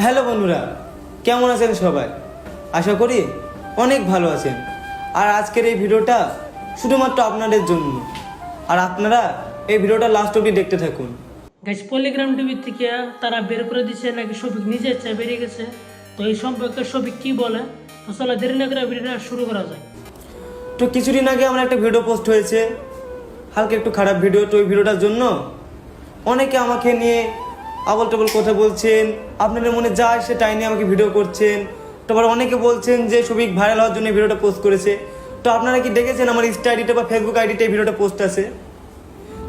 Hello বন্ধুরা কেমন আছেন সবাই? আশা করি অনেক ভালো আছেন। আর আজকের এই ভিডিওটা শুধুমাত্র আপনাদের জন্য। আর আপনারা এই ভিডিওটা লাস্ট অবধি দেখতে থাকুন। গাইস পলিগ্রাম টিভি থেকে তারা বের করে দিচ্ছে নাকি শফিক নিজে ইচ্ছা বেরিয়ে গেছে। তো এই সম্পর্কে শফিক কি বলে? তো চলো দেরি না করে ভিডিওটা শুরু করা যায় তো কিছুদিন আগে আমার একটা ভিডিও পোস্ট হয়েছে। হালকা একটু খারাপ ভিডিও তো ওই ভিডিওটার জন্য অনেকে আমাকে নিয়ে আবল টাবল কথা বলছেন, আপনাদের মনে যা আসে তাই নিয়ে আমাকে ভিডিও করছেন। তারপর অনেকে বলছেন যে সবিক ভাইরাল হওয়ার জন্য ভিডিওটা পোস্ট করেছে। তো আপনারা কি দেখেছেন আমার ইনস্টা আইডিতে বা ফেসবুক আইডিতে এই ভিডিওটা পোস্ট আছে?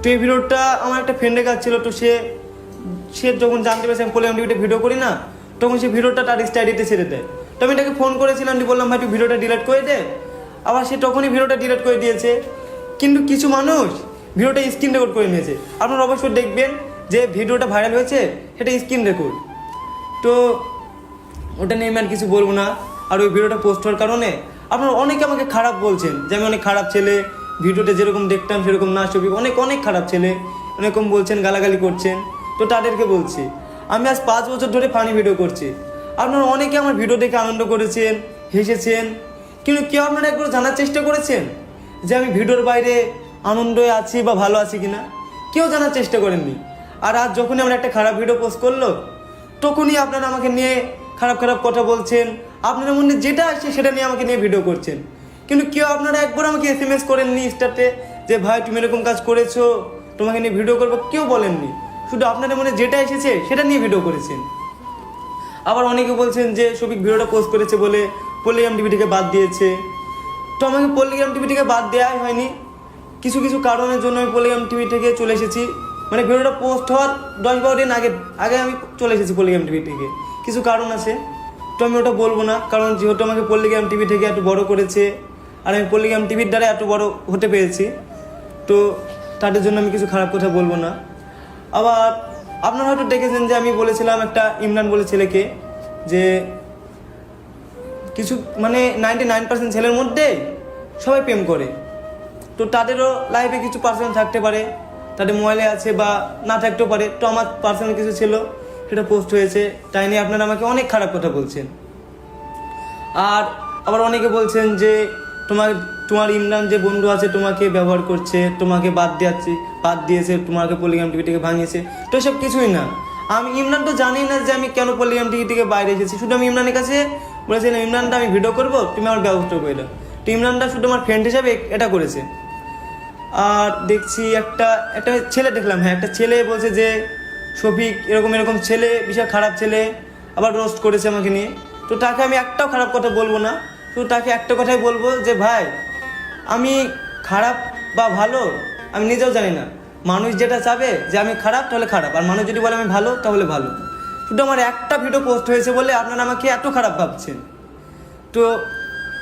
তো এই ভিডিওটা আমার একটা ফ্রেন্ডের কাছে ছিল, তো সে সে যখন জানতে পেরেছে, আমি পোলিয়াম টিভিতে ভিডিও করি না। তখন সে ভিডিওটা তার ইনস্টা আইডিতে ছেড়ে দেয়। তো আমি তাকে ফোন করেছিলাম, দিয়ে বললাম, ভাই, তুই ভিডিওটা ডিলিট করে দে। আবার সে তখনই ভিডিওটা ডিলিট করে দিয়েছে। কিন্তু কিছু মানুষ ভিডিওটা স্ক্রিন রেকর্ড করে নিয়েছে। আপনারা অবশ্যই দেখবেন যে ভিডিওটা ভাইরাল হয়েছে, সেটা স্ক্রিন রেকর্ড তো ওটা নিয়ে আমি আর কিছু বলব না। আর ওই ভিডিওটা পোস্ট হওয়ার কারণে আপনারা অনেকে আমাকে খারাপ বলছেন যে আমি অনেক খারাপ ছেলে ভিডিওটা যেরকম দেখতাম সেরকম না, ছবি, অনেক অনেক খারাপ ছেলে অনেকম বলছেন, গালাগালি করছেন। তো তাদেরকে বলছি, আমি আজ পাঁচ বছর ধরে ফানি ভিডিও করছি। আপনারা অনেকে আমার ভিডিও দেখে আনন্দ করেছেন, হেসেছেন, কিন্তু কেউ আপনারা একবার জানার চেষ্টা করেছেন যে আমি ভিডিওর বাইরে আনন্দে আছি বা ভালো আছি কিনা? কেউ জানার চেষ্টা করেননি। আর আজ যখনই আমরা একটা খারাপ ভিডিও পোস্ট করল, তখনই আপনারা আমাকে নিয়ে খারাপ খারাপ কথা বলছেন। আপনাদের মনে যেটা আসছে সেটা নিয়ে আমাকে নিয়ে ভিডিও করছেন। কিন্তু কেউ আপনারা একবার আমাকে এস এম এস করেননি ইনস্টাতে যে, ভাই, তুমি এরকম কাজ করেছ, তোমাকে নিয়ে ভিডিও করব। কেউ বলেননি। শুধু আপনাদের মনে যেটা এসেছে সেটা নিয়ে ভিডিও করেছেন। আবার অনেকে বলছেন যে সবিক ভিডিওটা পোস্ট করেছে বলে পল্লিগ্রাম টিভি থেকে বাদ দিয়েছে। তো আমাকে পল্লিগ্রাম টিভি থেকে বাদ দেওয়াই হয়নি। কিছু কিছু কারণের জন্য আমি পল্লিগ্রাম টিভি থেকে চলে এসেছি। মানে ভিডিওটা পোস্ট হওয়ার দশ বারো দিন আগে আগে আমি চলে এসেছি পল্লিগ্রাম টিভি থেকে। কিছু কারণ আছে, তো আমি ওটা বলব না, কারণ যেহেতু আমাকে পল্লিগ্রাম টিভি থেকে এত বড় করেছে, আর আমি পল্লিগ্রাম টিভির দ্বারা এত বড় হতে পেরেছি, তো তাদের জন্য আমি কিছু খারাপ কথা বলব না। আবার আপনারা হয়তো দেখেছেন যে আমি বলেছিলাম একটা ইমরান বলে ছেলেকে যে কিছু মানে নাইনটি নাইন পার্সেন্ট ছেলের মধ্যে সবাই প্রেম করে। তো তাদেরও লাইফে কিছু পার্সেন্ট থাকতে পারে। তাদের মোবাইলে আছে বা না থাকতেও পারে। তো আমার পার্সোনাল কিছু ছিল, সেটা পোস্ট হয়েছে। তাই নিয়ে আপনারা আমাকে অনেক খারাপ কথা বলছেন। আর আবার অনেকে বলছেন যে, তোমার তোমার ইমরান যে বন্ধু আছে, তোমাকে ব্যবহার করছে, তোমাকে বাদ দিয়েছে বাদ দিয়েছে, তোমাকে পলিগ্রাম টিভি থেকে ভাঙিয়েছে। তো সব কিছুই না। আমি, ইমরান তো জানি না যে আমি কেন পলিগ্রাম টিভি থেকে বাইরে এসেছি। শুধু আমি ইমরানের কাছে বলেছিলাম, ইমরানটা আমি ভিডিও করব, তুমি আমার ব্যবস্থা করে দাও। তো ইমরানটা শুধু আমার ফ্রেন্ড হিসাবে এটা করেছে। আর দেখছি একটা একটা ছেলে দেখলাম হ্যাঁ একটা ছেলে বলছে যে, শফিক, এরকম এরকম ছেলে, বিশাল খারাপ ছেলে, আবার রোস্ট করেছে আমাকে নিয়ে। তো তাকে আমি একটাও খারাপ কথা বলব না শুধু তাকে একটা কথাই বলব যে, ভাই, আমি খারাপ বা ভালো, আমি নিজেও জানি না। মানুষ যেটা চাবে যে আমি খারাপ, তাহলে খারাপ। আর মানুষ যদি বলে আমি ভালো, তাহলে ভালো। শুধু আমার একটা ভিডিও পোস্ট হয়েছে বলে আপনারা আমাকে এত খারাপ ভাবছেন। তো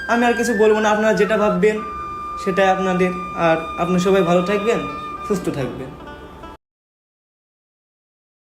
আমি আর কিছু বলব না, আপনারা যেটা ভাববেন সেটাই আপনাদের। আর আপনি সবাই ভালো থাকবেন সুস্থ থাকবেন।